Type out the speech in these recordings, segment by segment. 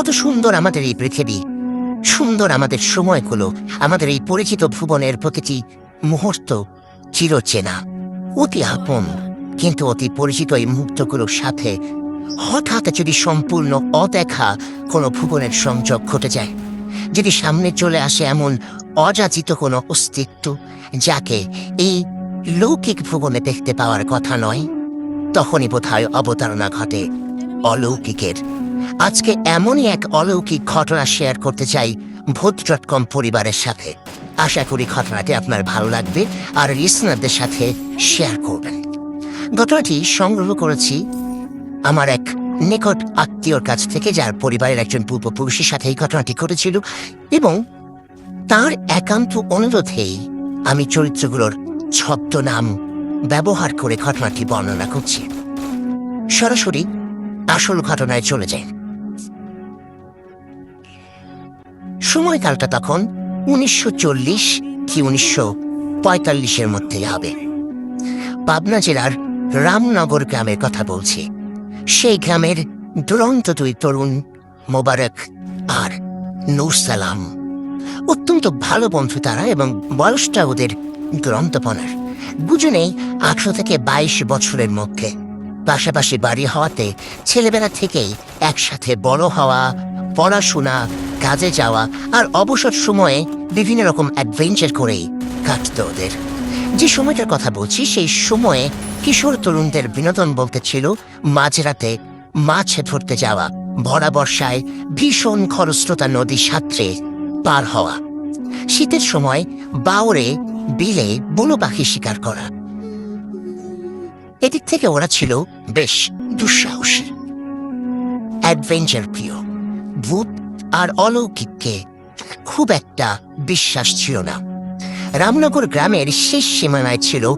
কত সুন্দর আমাদের এই পৃথিবী। সুন্দর আমাদের সময়গুলো, আমাদের এই পরিচিত ভুবনের প্রতিটি মুহূর্ত চিরচেনা। অতি আপন, কিন্তু অতি পরিচিত এই মুহূর্তগুলোর সাথে হঠাৎ যদি সম্পূর্ণ অদেখা কোনো ভুবনের সংযোগ ঘটে যায়, যদি সামনে চলে আসে এমন অযাচিত কোনো অস্তিত্ব যাকে এই লৌকিক ভুবনে দেখতে পাওয়ার কথা নয়, তখনই বোধহয় অবতারণা ঘটে অলৌকিকের। আজকে এমনই এক অলৌকিক ঘটনা শেয়ার করতে চাই ভূত ডট কম পরিবারের সাথে। আশা করি ঘটনাটি আপনার ভালো লাগবে আর লিসনারদের সাথে শেয়ার করবেন। ঘটনাটি সংগ্রহ করেছি আমার এক নিকট আত্মীয়র কাছ থেকে, যার পরিবারের একজন পূর্বপুরুষের সাথে এই ঘটনাটি ঘটেছিল এবং তার একান্ত অনুরোধেই আমি চরিত্রগুলোর ছদ্মনাম ব্যবহার করে ঘটনাটি বর্ণনা করছি। সরাসরি আসল ঘটনায় চলে যায় সময়কালটা তখন উনিশশো চল্লিশ কি উনিশশো পঁয়তাল্লিশের মধ্যেই হবে। পাবনা জেলার রামনগর গ্রামের কথা বলছি। সেই গ্রামের দুরন্ত দুই তরুণ মোবারক আর নূর সালাম অত্যন্ত ভালো বন্ধু তারা এবং বয়সটা ওদের দুরন্তপনার। দুজনেই আঠারো থেকে বাইশ বছরের মধ্যে। পাশাপাশি বাড়ি হওয়াতে ছেলেবেলা থেকেই একসাথে বড় হওয়া, পড়াশোনা কাজে যাওয়া আর অবসর সময়ে বিভিন্ন রকম অ্যাডভেঞ্চার করেই কাটত ওদের। যে সময়টার কথা বলছি, সেই সময়ে কিশোর তরুণদের বিনোদন বলতে ছিল মাঝরাতে মাছ ধরতে যাওয়া, ভরা বর্ষায় ভীষণ খরস্রোতা নদী সাঁতরে পার হওয়া, শীতের সময় বাওরে বিলে বুনো পাখি শিকার করা। এদিক থেকে ওরা ছিল বেশ দুঃসাহসী। অ্যাডভেঞ্চার প্রিয়, ভূত আর অলৌকিককে খুব একটা বিশ্বাস ছিল না। রামনগর গ্রামের শেষ সীমানায় ছিল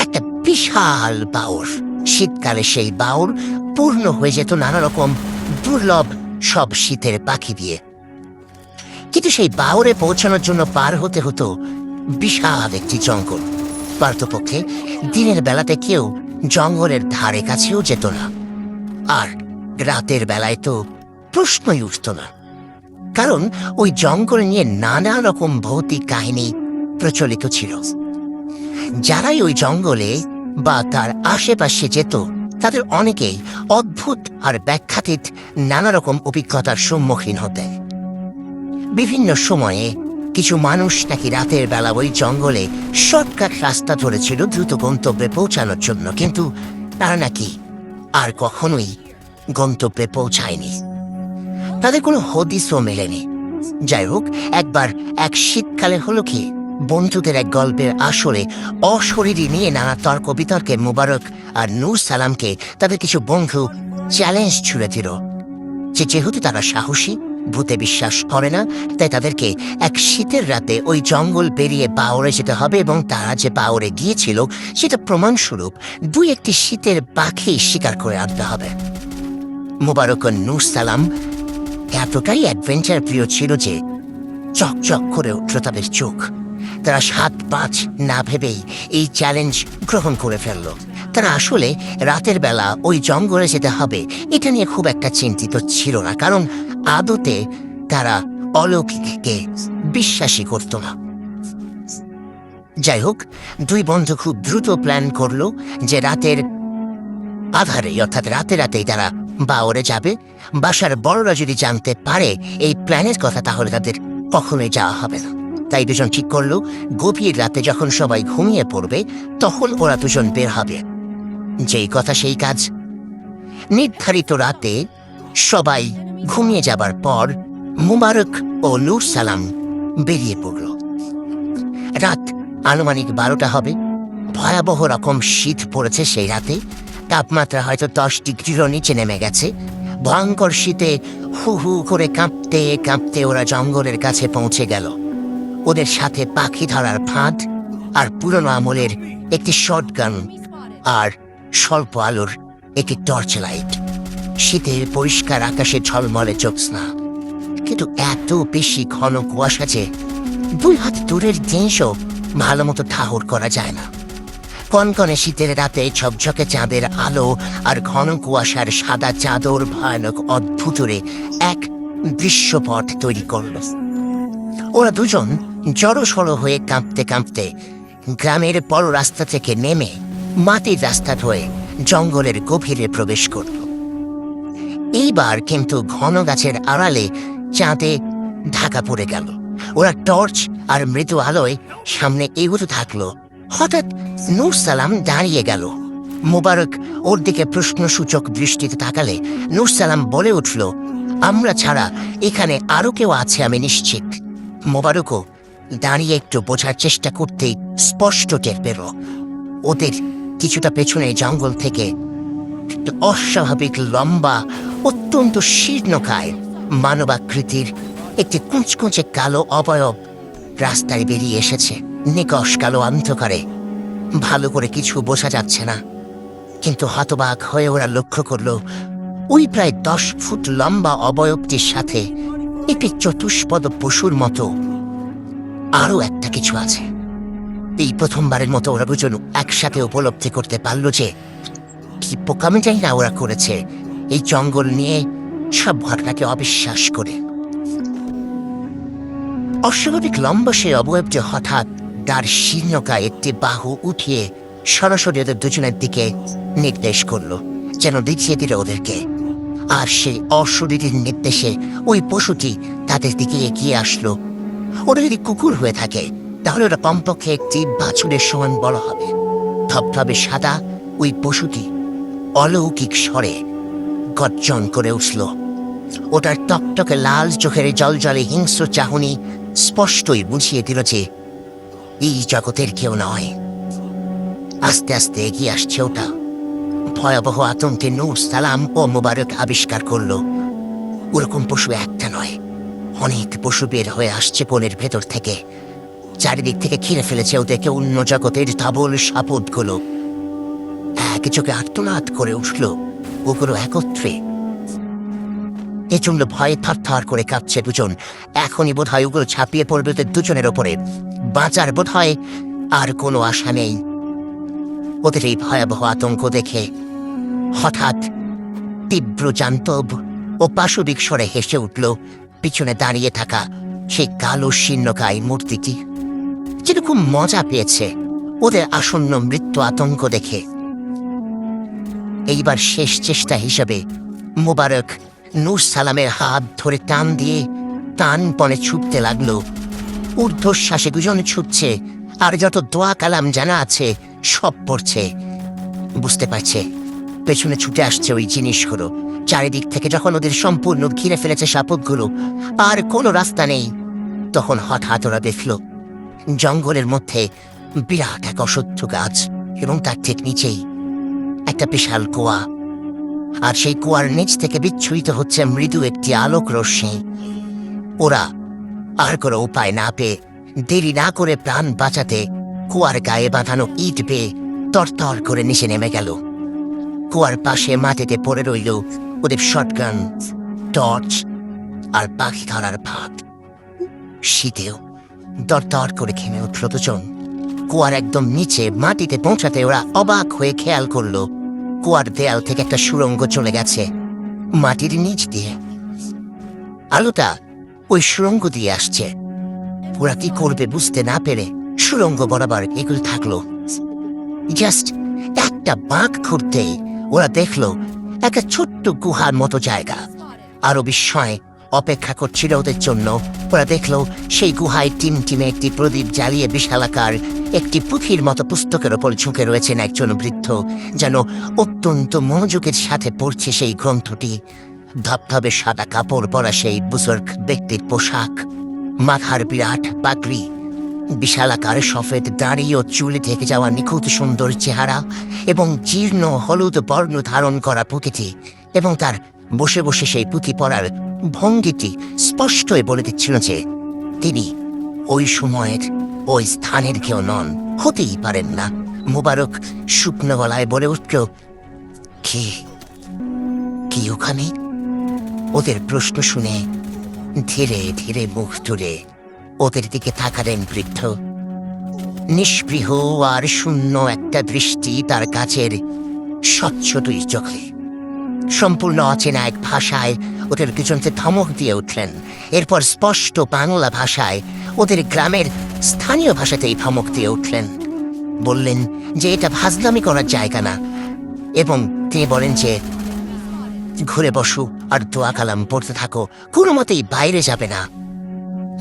একটা বিশাল বাউর। শীতকালে সেই বাউর পূর্ণ হয়ে যেত নানা রকম দুর্লভ সব শীতের পাখি দিয়ে। কিন্তু সেই বাউরে পৌঁছানোর জন্য পার হতে হতো বিশাল একটি জঙ্গল। পার্থপক্ষে দিনের বেলাতে কেউ জঙ্গলের ধারে কাছেও যেত না। আর রাতের বেলায় তো প্রশ্নই উঠত না। কারণ ওই জঙ্গল নিয়ে নানা রকম ভৌতিক কাহিনী প্রচলিত ছিল। যারাই ওই জঙ্গলে বা তার আশেপাশে যেত, তাদের অনেকেই অদ্ভুত আর ব্যাখ্যাতীত নানা রকম অভিজ্ঞতার সম্মুখীন হতে। বিভিন্ন সময়ে কিছু মানুষ নাকি রাতের বেলা ওই জঙ্গলে শর্টকাট রাস্তা ধরেছিল দ্রুত গন্তব্যে পৌঁছানোর জন্য, কিন্তু তারা নাকি আর কখনোই গন্তব্যে পৌঁছায়নি। তাদের কোনো হদিসও মেলেনি। যাই হোক, একবার এক শীতকালে হলো কি, বন্ধুদের এক গল্পের আসরে অশরীরী নিয়ে নানা তর্ক বিতর্কে মুবারক আর নূর সালামকে তাদের কিছু বন্ধু চ্যালেঞ্জ ছুড়ে দিল। যে যেহেতু তারা সাহসী, ভূতে বিশ্বাস করে না, তাই তাদেরকে এক শীতের রাতে ওই জঙ্গল পেরিয়ে পাওরে যেতে হবে এবং তারা যে পাওরে গিয়েছিল, সেটা প্রমাণস্বরূপ দুই একটি শীতের পাখি শিকার করে আনতে হবে। মুবারক নূর সালাম এতটাই অ্যাডভেঞ্চার প্রিয় ছিল যে চকচক করে উঠল তাদের চোখ। তারা সাত পাঁচ না ভেবেই এই চ্যালেঞ্জ গ্রহণ করে ফেলল। তারা আসলে রাতের বেলা ওই জঙ্গলে যেতে হবে, এটা নিয়ে খুব একটা চিন্তিত ছিল না, কারণ আদতে তারা অলৌকিককে বিশ্বাসী করত না। যাই হোক দুই বন্ধু খুব দ্রুত প্ল্যান করল যে রাতের আধারে অর্থাৎ রাতে রাতেই তারা বাওরে যাবে? বাসার বড়রা যদি জানতে পারে এই প্ল্যানের কথা, তাহলে তাদের কখনোই যাওয়া হবে না। তাই দুজন ঠিক করল, গভীর রাতে যখন সবাই ঘুমিয়ে পড়বে, তখন ওরা দুজন বের হবে। যেই কথা সেই কাজ। নির্ধারিত রাতে সবাই ঘুমিয়ে যাবার পর মুবারক ও নূর সালাম বেরিয়ে পড়ল। রাত আনুমানিক বারোটা হবে। ভয়াবহ রকম শীত পড়েছে সেই রাতে। তাপমাত্রা হয়তো দশ ডিগ্রিরও নিচে নেমে গেছে। ভয়ঙ্কর শীতে হু হু করে কাঁপতে কাঁপতে ওরা জঙ্গলের কাছে পৌঁছে গেল। ওদের সাথে পাখি ধরার ফাঁদ আর পুরনো আমলের একটি শর্টগান আর স্বল্প আলোর একটি টর্চ লাইট। শীতের পরিষ্কার আকাশে ঝলমলে জ্যোৎস্না কিন্তু এত বেশি ঘন কুয়াশা যে দুই হাত দূরের জিনিসও ভালো মতো ঠাহর করা যায় না। কনকনে শীতের রাতে ঝকঝকে চাঁদের আলো আর ঘন কুয়াশার সাদা চাদর ভয়ানক অদ্ভুতরে এক দৃশ্যপট তৈরি করল। ওরা দুজন জড়সড় হয়ে কাঁপতে কাঁপতে গ্রামের বড় রাস্তা থেকে নেমে মাটির রাস্তা হয়ে জঙ্গলের গভীরে প্রবেশ করল। এইবার কিন্তু ঘন গাছের আড়ালে চাঁদে ঢাকা পড়ে গেল। ওরা টর্চ আর মৃদু আলোয় সামনে এগোতে থাকল। হঠাৎ নূর সালাম দাঁড়িয়ে গেল। মোবারক ওর দিকে প্রশ্নসূচক দৃষ্টিতে তাকালে নূর সালাম বলে উঠল, আমরা ছাড়া এখানে আরও কেউ আছে, আমি নিশ্চিত। মোবারকও দাঁড়িয়ে একটু বোঝার চেষ্টা করতেই স্পষ্ট টের পেল। ওদের কিছুটা পেছনে জঙ্গল থেকে অস্বাভাবিক লম্বা, অত্যন্ত শীর্ণকায় মানবাকৃতির একটি কুঁচকুঁচে কালো অবয়ব রাস্তায় বেরিয়ে এসেছে। নিকশ কালো অন্ধকারে ভালো করে কিছু বোঝা যাচ্ছে না। কিন্তু হতবাক হয়ে ওরা লক্ষ্য করল, ওই প্রায় দশ ফুট লম্বা অবয়বটির সাথে একটি চতুষ্পদ পশুর মতো আরও একটা কিছু আছে। এই প্রথমবারের মতো ওরা দুজন একসাথে উপলব্ধি করতে পারল যে কি পোকামিটাই না ওরা করেছে। এই জঙ্গল নিয়ে সব ঘটনাকে অবিশ্বাস করে। অস্বাভাবিক লম্বা সেই অবয়বটি হঠাৎ তার শীর্ণকায় একটি বাহু উঠিয়ে সরাসরি ওদের দুজনের দিকে নির্দেশ করল, যেন দেখিয়ে দিল ওদেরকে। আর সেই অশরীরীর নির্দেশে ওই পশুটি তাদের দিকে এগিয়ে আসলো। ওরা যদি কুকুর হয়ে থাকে, তাহলে ওরা কমপক্ষে একটি বাছুরের সমান বড় হবে। ধবধবে সাদা ওই পশুটি অলৌকিক স্বরে গর্জন করে উঠল। ওটার টকটকে লাল চোখের জলজলে হিংস্র চাহনি স্পষ্টই বুঝিয়ে দিল যে এই জগতের কেউ নয়। আস্তে আস্তে এগিয়ে আসছে ওটা। ভয়াবহ আতঙ্কে নূর সালাম ও মোবারক আবিষ্কার করল। ওরকম পশু একটা নয়। অনেক পশু বের হয়ে আসছে বনের ভেতর থেকে। চারিদিক থেকে ঘিরে ফেলেছে ওদেরকে অন্য জগতের তাবল সাপদগুলো। এক চোখে আর্তনাদ করে উঠল। ওগুলো একত্রে জন্য ভয়ে থর করে কাঁপছে দুজন। এখনই বোধ হয় ওগুলো ছাপিয়ে পড়বে ওদের দুজনের ওপরে। বাঁচার বোধ হয় আর কোনো আশা নেই। ওদের এই ভয়াবহ আতঙ্ক দেখে হঠাৎ তীব্র জান্তব ও পাশবিক স্বরে হেসে উঠল, পিছনে দাঁড়িয়ে থাকা সেই কালো শীর্ণকায় মূর্তিটি। যেরকম মজা পেয়েছে ওদের আসন্ন মৃত্যু আতঙ্ক দেখে। এইবার শেষ চেষ্টা হিসেবে মোবারক নূর সালামের হাত ধরে টান দিয়ে টান পনে ছুটতে লাগল। ঊর্ধ্বশ্বাসে দুজন ছুটছে, আর যত দোয়া কালাম জানা আছে, সব পড়ছে। বুঝতে পারছে, পেছনে ছুটে আসছে ওই জিনিসগুলো। চারিদিক থেকে যখন ওদের সম্পূর্ণ ঘিরে ফেলেছে সাপদগুলো আর কোনো রাস্তা নেই, তখন হঠাৎ ওরা দেখল, জঙ্গলের মধ্যে বিরাট এক অসহ্য গাছ এবং তার ঠিক নিচেই একটা বিশাল কুয়া। আর সেই কুয়ার নিচ থেকে বিচ্ছুরিত হচ্ছে মৃদু একটি আলোক রশ্মি। ওরা আর কোনো উপায় না পেয়ে দেরি না করে প্রাণ বাঁচাতে কুয়ার গায়ে বাঁধানো ইট পেয়ে তরতর করে নিচে নেমে গেল। কুয়ার পাশে মাটিতে পড়ে রইল ওদের শটগান টর্চ আর পাখি ধরার ভাত। শীতেও দরদর করে ঘেমে উঠল দুজন। কুয়ার একদম নিচে মাটিতে পৌঁছাতে ওরা অবাক হয়ে খেয়াল করল। কুয়ার দেয়াল থেকে একটা সুড়ঙ্গ চলে গেছে, মাটির নিচ দিয়ে। আলোটা ওই সুড়ঙ্গ দিয়ে আসছে। ওরা কি করবে বুঝতে না পেরে সুড়ঙ্গ বরাবর এগুলো থাকল। জাস্ট একটা বাঁক ঘুরতেই ওরা দেখল একটা ছোট্ট গুহার মতো জায়গা। আরও বিস্ময় অপেক্ষা করছিল ওদের জন্য। ওরা দেখল সেই গুহায় টিম টিমে একটি প্রদীপ জ্বালিয়ে বিশালাকার একটি পুঁথির মতো পুস্তকের ওপর ঝুঁকে রয়েছেন একজন বৃদ্ধ, যেন অত্যন্ত মনোযোগের সাথে পড়ছে সেই গ্রন্থটি। ধবধবে সাদা কাপড় পরা সেই বুজুর্গ ব্যক্তির পোশাক। মাথার বিরাট পাগড়ি বিশালাকার সফেদ দাঁড়ি ও চুলে থেকে যাওয়া নিখুঁত সুন্দর চেহারা এবং জীর্ণ হলুদ বর্ণ ধারণ করা পুঁথিটি এবং তার বসে বসে সেই পুঁথি পড়ার ভঙ্গিটি স্পষ্টই বলে দিচ্ছিল যে তিনি ওই সময়ের ওই স্থানের কেউ নন, হতেই পারেন না। মুবারক শুকনো গলায় বলে উঠল, কি? কি ওখানে? ওদের প্রশ্ন শুনে ধীরে ধীরে মুখ তুলে ওদের দিকে তাকালেন বৃদ্ধ। নিষ্পৃহ আর শূন্য একটা দৃষ্টি তার কাছের স্বচ্ছ দুই চোখে। সম্পূর্ণ অচেনা এক ভাষায় ওদের দুজনকে ধমক দিয়ে উঠলেন। এরপর স্পষ্ট বাংলা ভাষায় ওদের গ্রামের স্থানীয় ভাষাতেই ধমক দিয়ে উঠলেন। বললেন যে এটা ফাজলামি করার জায়গা না। এবং তিনি বলেন যে, ঘুরে বসু আর দোয়া কালাম পড়তে থাকো। কোনো মতেই বাইরে যাবে না।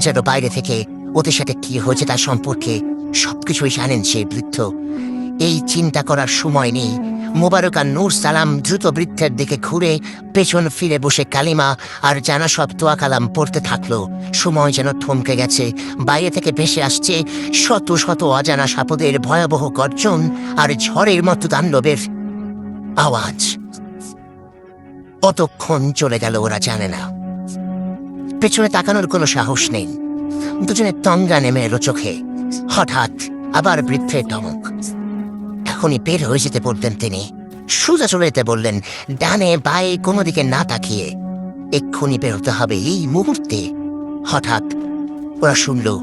যেন বাইরে থেকে ওদের সাথে কি হয়েছে তার সম্পর্কে সবকিছুই জানেন সেই বৃদ্ধ। এই চিন্তা করার সময় নেই মোবারক নূর সালাম দ্রুত বৃদ্ধের দিকে ঘুরে পেছন ফিরে বসে কালিমা আর জানা সব তোয়া কালাম পড়তে থাকল। সময় যেন থমকে গেছে। বাইরে থেকে ভেসে আসছে শত শত অজানা সাপদের ভয়াবহ গর্জন আর ঝড়ের মতো তাণ্ডবের আওয়াজ। অতক্ষণ চলে গেল ওরা জানে না। পেছনে তাকানোর কোনো সাহস নেই। দুজনে তঙ্গা নেমে এলো চোখে। হঠাৎ আবার বৃদ্ধের ধমক। এখনই বের হয়ে যেতে বলতেন তিনি। সোজা চলে যেতে বললেন, ডানে বায়ে কোনো দিকে না তাকিয়ে। এক্ষুনি বেরোতে হবে এই মুহূর্তে। হঠাৎ ওরা শুনল,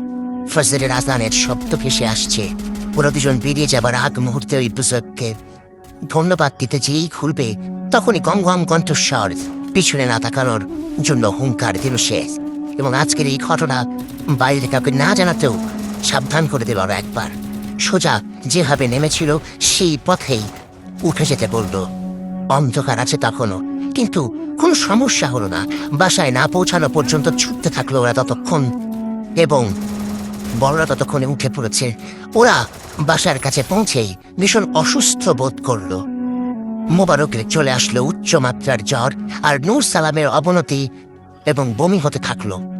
ফজরের আজানের শব্দ ভেসে আসছে। ওরা দুজন বেরিয়ে যাবার আগ মুহূর্তে ওই বুজককে ধন্যবাদ দিতে যেই খুলবে, তখনই গম গম কণ্ঠস্বর পিছনে না তাকানোর জন্য হুঙ্কার দিল সে। এবং আজকের এই ঘটনা বাইরে কাউকে না জানাতেও সাবধান করে দিল আরও একবার। সোজা যেভাবে নেমেছিল, সেই পথেই উঠে যেতে বলল। অন্ধকার আছে তখনও, কিন্তু কোনো সমস্যা হলো না। বাসায় না পৌঁছানো পর্যন্ত ছুটতে থাকল ওরা ততক্ষণ এবং বড়রা ততক্ষণে উঠে পড়েছে। ওরা বাসার কাছে পৌঁছেই ভীষণ অসুস্থ বোধ করল। মোবারকের চলে আসলো উচ্চ মাত্রার জ্বর আর নূর সালামের অবনতি এবং বমি হতে থাকল।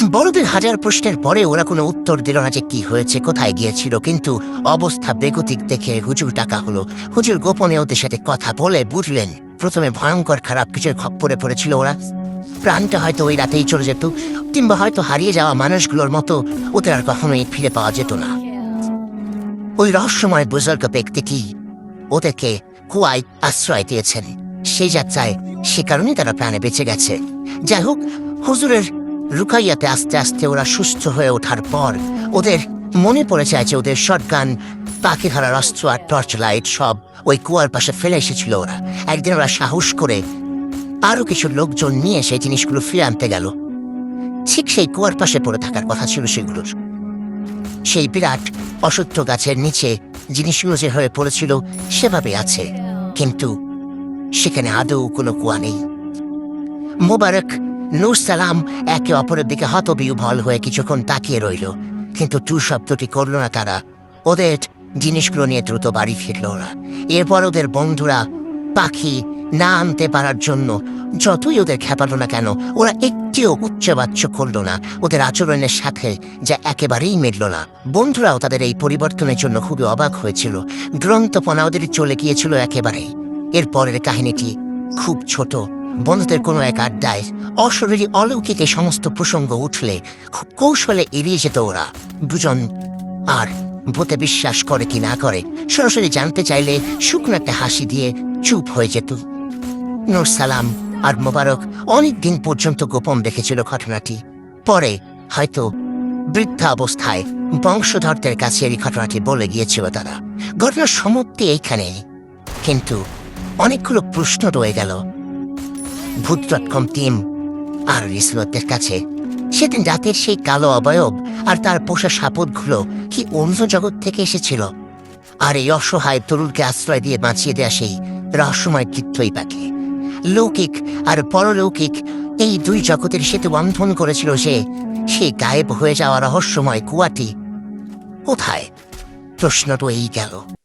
বড়দের হাজার প্রশ্নের পরে ওরা কোনো উত্তর দিল না যে কি হয়েছে, কোথায় গিয়েছিল, কিন্তু অবস্থা বেগতিক দেখে হুজুর টাকা হলো। হুজুর গোপনে ওদের সাথে কথা বলে বুঝলেন, প্রথমে ভয়ঙ্কর খারাপ কিছুর খপ্পরে পড়েছিল ওরা। প্রাণটা হয়তো ওই রাতেই চলে যেত, কিংবা হয়তো হারিয়ে যাওয়া মানুষগুলোর মতো ওদের আর কখনোই ফিরে পাওয়া যেত না। ওই রহস্যময় বুজুর্গ ব্যক্তিটি ওদেরকে কুয়ায় আশ্রয় দিয়েছেন। সেই যাত্রায় সে কারণেই তারা প্রাণে বেঁচে গেছে। যাই হোক, হুজুরের রুকাইয়াতে আস্তে আস্তে ওরা সুস্থ হয়ে ওঠার পর ওদের মনে পড়ে যায় যে ওদের শটগান পাখি ধরার অস্ত্র আর টর্চ লাইট সব ওই কুয়ার পাশে ফেলে এসেছিল ওরা। একদিন ওরা সাহস করে আরও কিছু লোকজন নিয়ে সেই জিনিসগুলো ফিরে আনতে গেল। ঠিক সেই কুয়ার পাশে পড়ে থাকার কথা ছিল সেগুলোর। সেই বিরাট অসত্য গাছের নিচে জিনিসগুলো যে হয়ে পড়েছিল সেভাবে আছে। কিন্তু সেখানে আদৌ কোনো কুয়া নেই। মোবারক নূর সালাম একে অপরের দিকে হতবিহ্বল হয়ে কিছুক্ষণ তাকিয়ে রইল। কিন্তু টু শব্দটি করল না তারা। ওদের জিনিসগুলো নিয়ে দ্রুত বাড়ি ফিরল ওরা। এরপর ওদের বন্ধুরা পাখি না আনতে পারার জন্য যতই ওদের খেপালো না কেন, ওরা একটিও উচ্চবাচ্য করল না। ওদের আচরণের সাথে যা একেবারেই মিলল না। বন্ধুরাও তাদের এই পরিবর্তনের জন্য খুবই অবাক হয়েছিল। গ্রন্থপনা ওদের চলে গিয়েছিল একেবারেই। এরপরের কাহিনীটি খুব ছোট। বন্ধুদের কোনো এক আড্ডায় অশরীরী অলৌকিক সমস্ত প্রসঙ্গ উঠলে খুব কৌশলে এড়িয়ে যেত ওরা। দুজন আর ভূতে বিশ্বাস করে কি না করে, সরাসরি জানতে চাইলে শুকনো একটা হাসি দিয়ে চুপ হয়ে যেত। নূর সালাম আর মোবারক অনেক দিন পর্যন্ত গোপন রেখেছিল ঘটনাটি। পরে হয়তো বৃদ্ধা অবস্থায় বংশধরদের কাছে এই ঘটনাটি বলে গিয়েছিল তারা। ঘটনার সমাপ্তি এইখানে কিন্তু অনেকগুলো প্রশ্ন রয়ে গেল। ভূত কম টিম আর রিসলোদের কাছে সেদিন রাতের সেই কালো অবয়ব আর তার পোষা সাপদগুলো কি অন্য জগৎ থেকে এসেছিল? আর এই অসহায় তরুণকে আশ্রয় দিয়ে বাঁচিয়ে দেয়া সেই রহস্যময় কৃত্যই পাখি। লৌকিক আর পরলৌকিক এই দুই জগতের সেতু বন্ধন করেছিল সে সে গায়েব হয়ে যাওয়া রহস্যময় কুয়াটি কোথায়? প্রশ্নটা এই গেল।